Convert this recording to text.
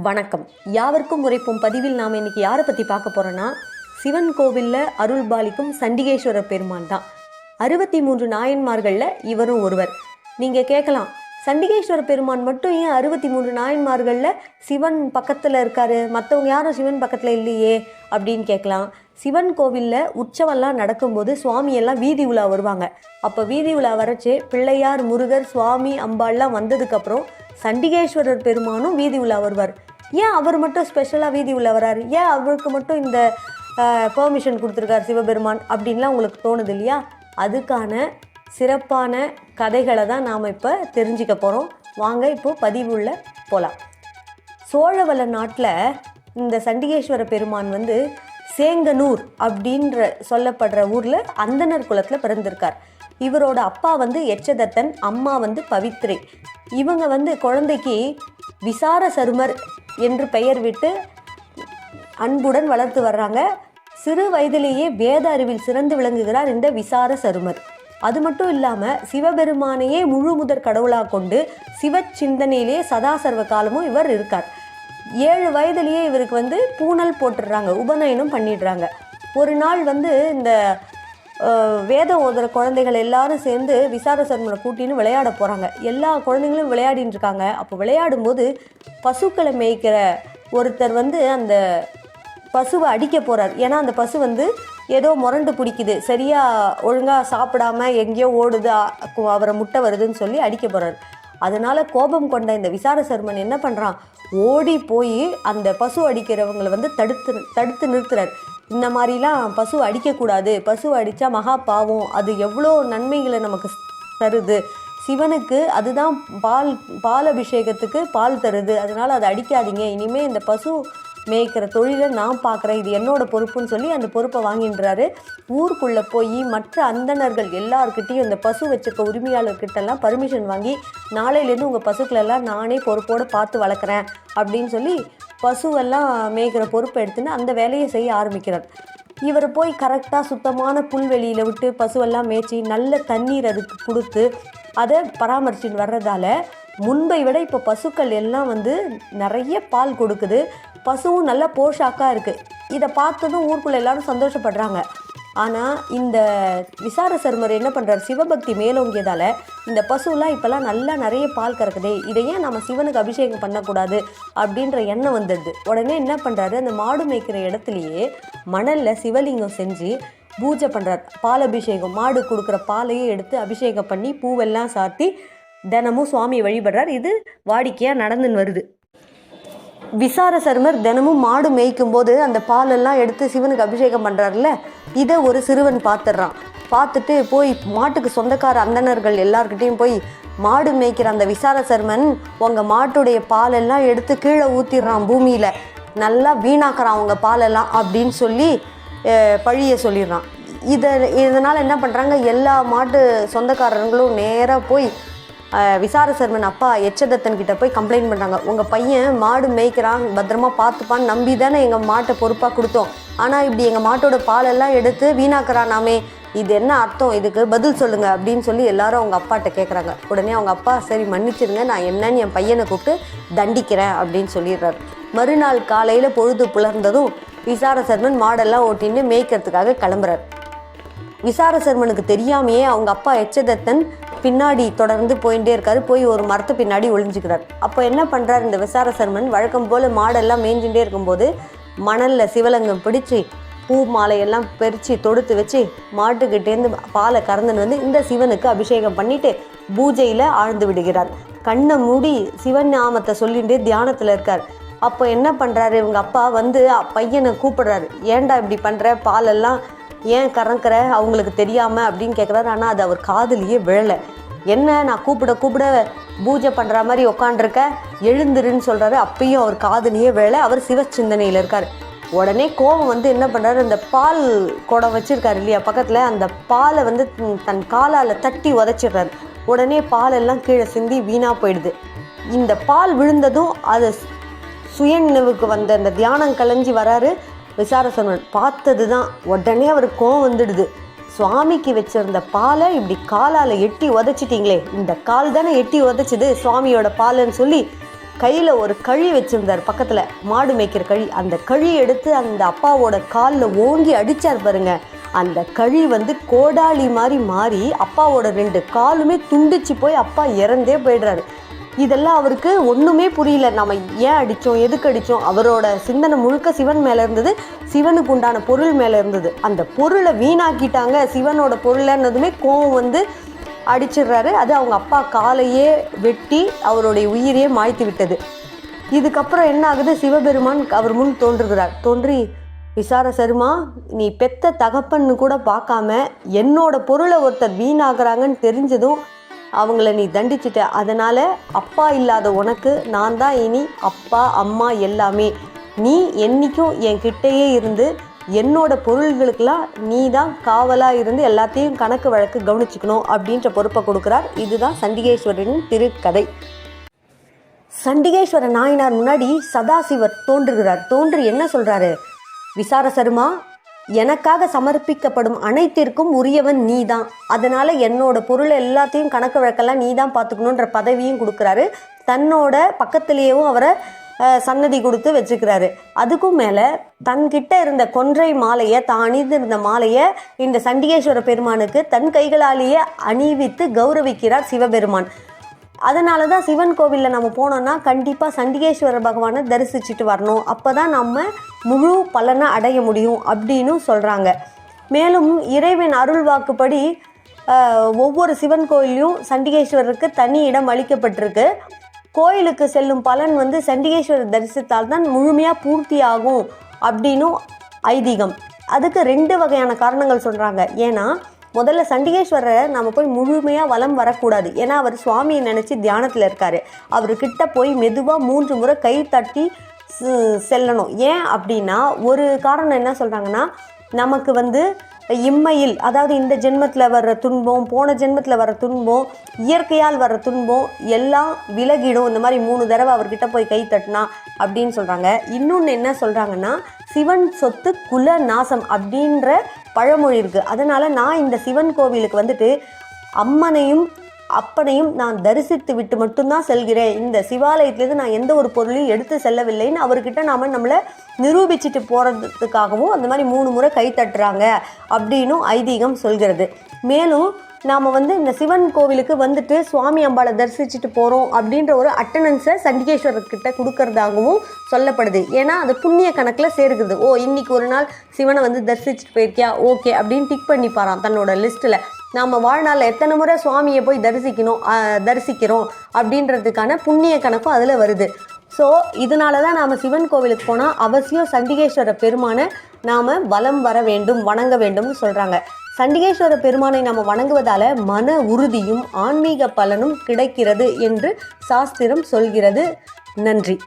வணக்கம். யாவருக்கும் உரைப்போம் பதிவில் நாம் இன்றைக்கி யாரை பற்றி பார்க்க போகிறோன்னா சிவன் கோவிலில் அருள் பாலிக்கும் சண்டிகேஸ்வரர் பெருமான் தான். அறுபத்தி மூன்று நாயன்மார்களில் இவரும் ஒருவர். நீங்கள் கேட்கலாம் சண்டிகேஸ்வர பெருமான் மட்டும் ஏன் அறுபத்தி மூன்று நாயன்மார்களில் சிவன் பக்கத்தில் இருக்காரு? மற்றவங்க யாரும் சிவன் பக்கத்தில் இல்லையே அப்படின்னு கேட்கலாம். சிவன் கோவிலில் உற்சவம்லாம் நடக்கும்போது சுவாமியெல்லாம் வீதி உலா வருவாங்க. அப்போ வீதி உலா வரச்சு பிள்ளையார் முருகர் சுவாமி அம்பாள்லாம் வந்ததுக்கப்புறம் சண்டிகேஸ்வரர் பெருமானும் வீதி உலா வருவார். ஏன் அவர் மட்டும் ஸ்பெஷலாக வீதி உலா வராரு? ஏன் அவருக்கு மட்டும் இந்த பெர்மிஷன் கொடுத்துருக்கார் சிவபெருமான் அப்படின்லாம் உங்களுக்கு தோணுது இல்லையா? அதுக்கான சிறப்பான கதைகளை தான் நாம் இப்போ தெரிஞ்சுக்க போகிறோம் வாங்க இப்போது பதிவுள்ள போகலாம் சோழவள நாட்டில் இந்த சண்டிகேஸ்வர பெருமான் வந்து சேங்கனூர் அப்படின்ற சொல்லப்படுற ஊரில் அந்தனர் குலத்தில் பிறந்திருக்கார். இவரோட அப்பா வந்து எச்சதத்தன் அம்மா வந்து பவித்ரை. இவங்க வந்து குழந்தைக்கு விசார சருமர் என்று பெயர் விட்டு அன்புடன் வளர்த்து வர்றாங்க. சிறு வயதிலேயே வேத அறிவில் சிறந்து விளங்குகிறார் இந்த விசார சருமர். அது மட்டும் இல்லாமல் சிவபெருமானையே முழு முதற் கடவுளாக கொண்டு சிவ சிந்தனையிலே சதா சர்வ காலமும் இவர் இருக்கார். ஏழு வயதிலேயே இவருக்கு வந்து பூனல் போட்டுடுறாங்க உபநயனம் பண்ணிடுறாங்க. ஒரு நாள் வந்து இந்த வேதம் ஓதுற குழந்தைகள் எல்லாரும் சேர்ந்து விசார சர்மனை கூட்டின்னு விளையாட போகிறாங்க எல்லா குழந்தைங்களும் விளையாடின்னு இருக்காங்க. அப்போ விளையாடும்போது பசுக்களை மேய்க்கிற ஒருத்தர் வந்து அந்த பசுவை அடிக்க போகிறார் ஏன்னா அந்த பசு வந்து ஏதோ முரண்டு பிடிக்குது. சரியாக ஒழுங்காக சாப்பிடாம எங்கேயோ ஓடுது அவரை முட்டை வருதுன்னு சொல்லி அடிக்க போகிறார் அதனால் கோபம் கொண்ட இந்த விசார சர்மன் என்ன பண்ணுறான் ஓடி போய் அந்த பசு அடிக்கிறவங்களை வந்து தடுத்து தடுத்து நிறுத்துறார். இந்த மாதிரிலாம் பசு அடிக்கக்கூடாது. பசு அடித்தா மகா பாவம். அது எவ்வளோ நன்மைகளை நமக்கு தருது. சிவனுக்கு அதுதான் பால் பால் அபிஷேகத்துக்கு பால் தருது. அதனால் அதை அடிக்காதீங்க. இனிமேல் இந்த பசு மேய்க்கிற தொழிலை நான் பார்க்குறேன். இது என்னோட பொறுப்புன்னு சொல்லி அந்த பொறுப்பை வாங்கின்றாரு. ஊருக்குள்ளே போய் மற்ற அந்தணர்கள் எல்லாருக்கிட்டையும் இந்த பசு வச்சிருக்க உரிமையாளர்கிட்டலாம் பர்மிஷன் வாங்கி நாளையிலேருந்து உங்கள் பசுக்களெல்லாம் நானே பொறுப்போடு பார்த்து வளர்க்குறேன். அப்படின்னு சொல்லி பசுவெல்லாம் மேய்க்கிற பொறுப்பை எடுத்துன்னு அந்த வேலையை செய்ய ஆரம்பிக்கிறார். இவர் போய் கரெக்டாக சுத்தமான புல்வெளியில் விட்டு பசுவெல்லாம் மேய்ச்சி நல்ல தண்ணீர் அதுக்கு கொடுத்து அதை பராமரிச்சுன்னு வர்றதால முன்பை விட இப்போ பசுக்கள் எல்லாம் வந்து நிறைய பால் கொடுக்குது. பசுவும் நல்ல போஷாக்காக இருக்குது இதை பார்த்ததும் ஊருக்குள்ளே எல்லாரும் சந்தோஷப்படுறாங்க. ஆனால் இந்த விசார சர்மர் என்ன பண்ணுறாரு சிவபக்தி மேலோங்கியதால் இந்த பசுலாம் இப்போல்லாம் நல்லா நிறைய பால் கறக்குதே. இதை ஏன் நம்ம சிவனுக்கு அபிஷேகம் பண்ணக்கூடாது? அப்படின்ற எண்ணம் வந்துடுது உடனே என்ன பண்ணுறாரு அந்த மாடு மேய்க்கிற இடத்துலையே மணலில் சிவலிங்கம் செஞ்சு பூஜை பண்ணுறார் பால் அபிஷேகம். மாடு கொடுக்குற பாலையே எடுத்து அபிஷேகம் பண்ணி பூவெல்லாம் சாத்தி தினமும் சுவாமியை வழிபடுறார். இது வாடிக்கையாக நடந்துன்னு வருது. விசார சர்மர் தினமும் மாடு மேய்க்கும் போது அந்த பாலெல்லாம் எடுத்து சிவனுக்கு அபிஷேகம் பண்ணுறாருல இதை ஒரு சிறுவன் பார்த்துடுறான். பார்த்துட்டு போய் மாட்டுக்கு சொந்தக்கார அந்தணர்கள் எல்லார்கிட்டேயும் போய் மாடு மேய்க்கிற அந்த விசார சர்மன் உங்கள் மாட்டுடைய பாலெல்லாம் எடுத்து கீழே ஊற்றிடுறான் பூமியில். நல்லா வீணாக்குறான் அவங்க பாலெல்லாம் அப்படின்னு சொல்லி பழிய சொல்லிடுறான். இதை இதனால் என்ன பண்ணுறாங்க எல்லா மாட்டு சொந்தக்காரங்களும் நேராக போய் விசார சர்மன் அப்பா எச்சதத்தன் கிட்ட போய் கம்ப்ளைண்ட் பண்ணுறாங்க உங்கள் பையன் மாடு மேய்க்கிறான் பத்திரமா பார்த்துப்பான்னு நம்பி தானே எங்கள் மாட்டை பொறுப்பாக கொடுத்தோம். ஆனால் இப்படி எங்கள் மாட்டோட பாலெல்லாம் எடுத்து வீணாக்குறானாமே இது என்ன அர்த்தம்? இதுக்கு பதில் சொல்லுங்க அப்படின்னு சொல்லி எல்லாரும் அவங்க அப்பாட்ட கேட்குறாங்க உடனே அவங்க அப்பா சரி மன்னிச்சிருங்க நான் என்னன்னு என் பையனை கூப்பிட்டு தண்டிக்கிறேன் அப்படின்னு சொல்லிடுறாரு. மறுநாள் காலையில் பொழுது புலர்ந்ததும் விசார சர்மன் மாடெல்லாம் ஓட்டின்னு மேய்க்கிறதுக்காக கிளம்புறாரு. விசார சர்மனுக்கு தெரியாமையே அவங்க அப்பா எச்சதத்தன் பின்னாடி தொடர்ந்து போயிட்டே இருக்காரு. போய் ஒரு மரத்து பின்னாடி ஒளிஞ்சுக்கிறார். அப்போ என்ன பண்ணுறாரு இந்த விசார சர்மன்? வழக்கம் போல் மாடெல்லாம் மேய்ஞ்சுட்டே இருக்கும்போது மணலில் சிவலங்கம் பிடிச்சி பூ மாலையெல்லாம் பறித்து தொடுத்து வச்சு மாட்டுக்கிட்டேருந்து பாலை கறந்துன்னு வந்து இந்த சிவனுக்கு அபிஷேகம் பண்ணிட்டு பூஜையில் ஆழ்ந்து விடுகிறார். கண்ணை மூடி சிவன் நாமத்தை சொல்லிட்டு தியானத்தில் இருக்கார். அப்போ என்ன பண்ணுறாரு இவங்க அப்பா வந்து பையனை கூப்பிடுறாரு. ஏன்டா இப்படி பண்ணுற பாலெல்லாம் ஏன் கறக்கிற? அவங்களுக்கு தெரியாமல் அப்படின்னு கேட்குறாரு ஆனால் அது அவர் காதலியே விழலை. என்ன நான் கூப்பிட கூப்பிட பூஜை பண்ணுற மாதிரி உக்காண்டிருக்க எழுந்துருன்னு சொல்கிறாரு அப்பயும் அவர் காதலியே விழலை. அவர் சிவ சிந்தனையில் இருக்கார். உடனே கோபம் வந்து என்ன பண்ணுறாரு அந்த பால் குடம் வச்சிருக்காரு இல்லையா பக்கத்தில்? அந்த பாலை வந்து தன் தன் காலால் தட்டி உதச்சிடுறாரு. உடனே பால் எல்லாம் கீழே சிந்தி வீணாக போயிடுது. இந்த பால் விழுந்ததும் அது சுயநினைவுக்கு வந்த அந்த தியானம் கலைஞ்சி வராரு. விசாரசனன் பார்த்தது தான் உடனே அவருக்கு கோவம் வந்துடுது. சுவாமிக்கு வச்சிருந்த பாலை இப்படி காலால் எட்டி உதச்சிட்டிங்களே. இந்த கால் தானே எட்டி உதச்சிது சுவாமியோட பாலுன்னு சொல்லி கையில் ஒரு கழி வச்சுருந்தார் பக்கத்தில். மாடு மேய்க்கிற கழி. அந்த கழி எடுத்து அந்த அப்பாவோட காலில் ஓங்கி அடித்தார் பாருங்க. அந்த கழி வந்து கோடாலி மாதிரி மாறி அப்பாவோட ரெண்டு காலுமே துண்டிச்சு போய் அப்பா இறந்தே போயிடுறாரு. இதெல்லாம் அவருக்கு ஒன்றுமே புரியல. நம்ம ஏன் அடித்தோம் எதுக்கு அடித்தோம் அவரோட சிந்தனை முழுக்க சிவன் மேலே இருந்தது. சிவனுக்கு உண்டான பொருள் மேலே இருந்தது. அந்த பொருளை வீணாக்கிட்டாங்க. சிவனோட பொருளைன்னதுமே கோவம் வந்து அடிச்சிடுறாரு. அது அவங்க அப்பா காலையே வெட்டி அவருடைய உயிரையே மாய்த்து விட்டது. இதுக்கப்புறம் என்ன ஆகுது? சிவபெருமான் அவர் முன் தோன்றுகிறார். தோன்றி விசார சருமா நீ பெத்த தகப்பன்னு கூட பார்க்காம என்னோட பொருளை ஒருத்தர் வீணாகிறாங்கன்னு தெரிஞ்சதும் அவங்கள நீ தண்டிச்சிட்ட. அதனால் அப்பா இல்லாத உனக்கு நான் தான் இனி அப்பா அம்மா எல்லாமே. நீ என்னைக்கும் என் கிட்டேயே இருந்து என்னோட பொருள்களுக்கெல்லாம் நீ தான் காவலாக இருந்து எல்லாத்தையும் கணக்கு வழக்கு கவனிச்சுக்கணும் அப்படின்ற பொறுப்பை கொடுக்குறார். இதுதான் சண்டிகேஸ்வரனின் திருக்கதை. சண்டிகேஸ்வர நாயனார் முன்னாடி சதாசிவர் தோன்றுகிறார். தோன்று என்ன சொல்கிறாரு விசார சருமா எனக்காக சமர்ப்பிக்கப்படும் அனைத்திற்கும் உரியவன் நீ தான் அதனால என்னோட பொருள் எல்லாத்தையும் கணக்கு வழக்கெல்லாம் நீ தான் பார்த்துக்கணுன்ற பதவியும் கொடுக்குறாரு. தன்னோட பக்கத்திலேயும் அவரை சன்னதி கொடுத்து வச்சுக்கிறாரு. அதுக்கும் மேலே தன்கிட்ட இருந்த கொன்றை மாலையை தான் அணிந்திருந்த மாலையை இந்த சண்டிகேஸ்வர பெருமானுக்கு தன் கைகளாலேயே அணிவித்து கௌரவிக்கிறார் சிவபெருமான். அதனால தான் சிவன் கோவிலில் நம்ம போனோம்னா கண்டிப்பாக சண்டிகேஸ்வர பகவானை தரிசிச்சுட்டு வரணும். அப்போ தான் நம்ம முழு பலனை அடைய முடியும் அப்படின்னு சொல்கிறாங்க மேலும் இறைவன் அருள் வாக்குப்படி ஒவ்வொரு சிவன் கோயிலையும் சண்டிகேஸ்வரருக்கு தனி இடம் அளிக்கப்பட்டிருக்கு. கோயிலுக்கு செல்லும் பலன் வந்து சண்டிகேஸ்வரர் தரிசித்தால் தான் முழுமையாக பூர்த்தியாகும் அப்படின்னும் ஐதீகம். அதுக்கு ரெண்டு வகையான காரணங்கள் சொல்கிறாங்க ஏன்னா முதல்ல சண்டிகேஸ்வரரை நம்ம போய் முழுமையாக வலம் வரக்கூடாது. ஏன்னா அவர் சுவாமியை நினச்சி தியானத்தில் இருக்கார். அவர்கிட்ட போய் மெதுவாக மூன்று முறை கை தட்டி செல்லணும். ஏன் அப்படின்னா ஒரு காரணம் என்ன சொல்கிறாங்கன்னா நமக்கு வந்து இம்மையில் அதாவது இந்த ஜென்மத்தில் வர்ற துன்பம் போன ஜென்மத்தில் வர்ற துன்பம் இயற்கையால் வர்ற துன்பம் எல்லாம் விலகிடும். இந்த மாதிரி மூணு தடவை அவர்கிட்ட போய் கை தட்டினா அப்படின்னு சொல்கிறாங்க இன்னொன்று என்ன சொல்கிறாங்கன்னா சிவன் சொத்து குல நாசம் அப்படின்ற பழமொழி இருக்குது அதனால் நான் இந்த சிவன் கோவிலுக்கு வந்துட்டு அம்மனையும் அப்பனையும் நான் தரிசித்து விட்டு மட்டும்தான் செல்கிறேன். இந்த சிவாலயத்திலேருந்து நான் எந்த ஒரு பொருளையும் எடுத்து செல்லவில்லைன்னு அவர்கிட்ட நாம் நம்மளை நிரூபிச்சுட்டு போகிறதுக்காகவும் அந்த மாதிரி மூணு முறை கை தட்டுறாங்க அப்படின்னும் ஐதீகம் சொல்கிறது. மேலும் நாம் வந்து இந்த சிவன் கோவிலுக்கு வந்துட்டு சுவாமி அம்பாளை தரிசிச்சுட்டு போகிறோம் அப்படின்ற ஒரு அட்டண்டன்ஸை சண்டிகேஸ்வரர்கிட்ட கொடுக்கறதாகவும் சொல்லப்படுது. ஏன்னா அது புண்ணிய கணக்கில் சேர்க்குது ஓ இன்னைக்கு ஒரு நாள் சிவனை வந்து தரிசிச்சுட்டு போயிருக்கியா? ஓகே அப்படின்னு டிக் பண்ணிப்பாராம் தன்னோட லிஸ்ட்டில் நாம் வாழ்நாளில் எத்தனை முறை சுவாமியை போய் தரிசிக்கணும் தரிசிக்கிறோம் அப்படின்றதுக்கான புண்ணிய கணக்கும் அதில் வருது. ஸோ இதனால தான் நாம் சிவன் கோவிலுக்கு போனால் அவசியம் சண்டிகேஸ்வர பெருமானை நாம் வலம் வர வேண்டும் வணங்க வேண்டும்னு சொல்கிறாங்க சண்டிகேஸ்வர பெருமானை நாம் வணங்குவதால மன உறுதியும் ஆன்மீக பலனும் கிடைக்கிறது என்று சாஸ்திரம் சொல்கிறது. நன்றி.